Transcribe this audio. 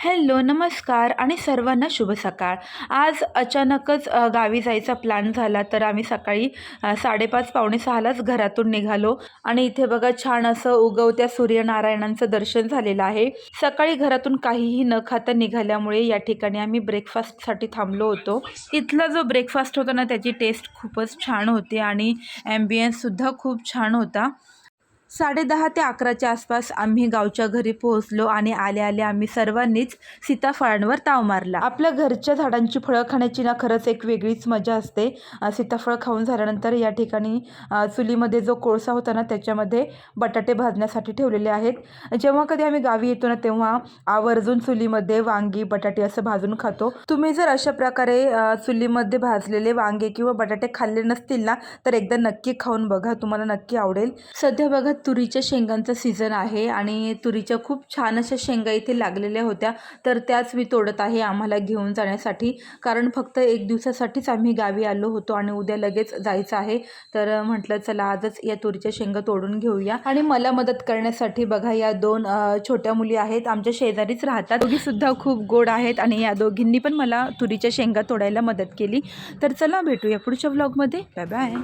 Hello नमस्कार आणि सर्वांना शुभ सकाळ. आज अचानकच गावी जायचा प्लॅन झाला तर आम्ही सकाळी साडेपाच पावणे सहालाच घरातून निघालो आणि इथे बघा छान असं उगवत्या सूर्यनारायणांचं दर्शन झालेलं आहे. सकाळी घरातून काहीही न खाता निघाल्यामुळे या ठिकाणी आम्ही ब्रेकफास्टसाठी थांबलो होतो. इथला जो ब्रेकफास्ट होता ना त्याची टेस्ट खूपच छान होती आणि ॲम्बियन्ससुद्धा खूप छान होता. साडेदहा ते अकराच्या आसपास आम्ही गावच्या घरी पोहोचलो आणि आले आले आम्ही सर्वांनीच सीताफळांवर ताव मारला. आपल्या घरच्या झाडांची फळं खाण्याची ना खरंच एक वेगळीच मजा असते. सीताफळ खाऊन झाल्यानंतर या ठिकाणी चुलीमध्ये जो कोळसा होता ना त्याच्यामध्ये बटाटे भाजण्यासाठी ठेवलेले आहेत. जेव्हा कधी आम्ही गावी येतो ना तेव्हा आवर्जून चुलीमध्ये वांगी बटाटे असं भाजून खातो. तुम्ही जर अशा प्रकारे चुलीमध्ये भाजलेले वांगे किंवा बटाटे खाल्ले नसतील ना तर एकदा नक्की खाऊन बघा. तुम्हाला नक्की आवडेल. सध्या बघा तुरीच्या शेंगांचा सीझन आहे आणि तुरीच्या खूप छान अशा शेंगा इथे लागलेल्या होत्या. तर त्याच मी तोडत आहे आम्हाला घेऊन जाण्यासाठी. कारण फक्त एक दिवसासाठीच आम्ही गावी आलो होतो आणि उद्या लगेच जायचं आहे. तर म्हटलं चला आजच या तुरीच्या शेंगा तोडून घेऊया. आणि मला मदत करण्यासाठी बघा या दोन छोट्या मुली आहेत. आमच्या शेजारीच राहतात. दोघी सुद्धा खूप गोड आहेत आणि या दोघींनी पण मला तुरीच्या शेंगा तोडायला मदत केली. तर चला भेटूया पुढच्या ब्लॉगमध्ये बाय बाय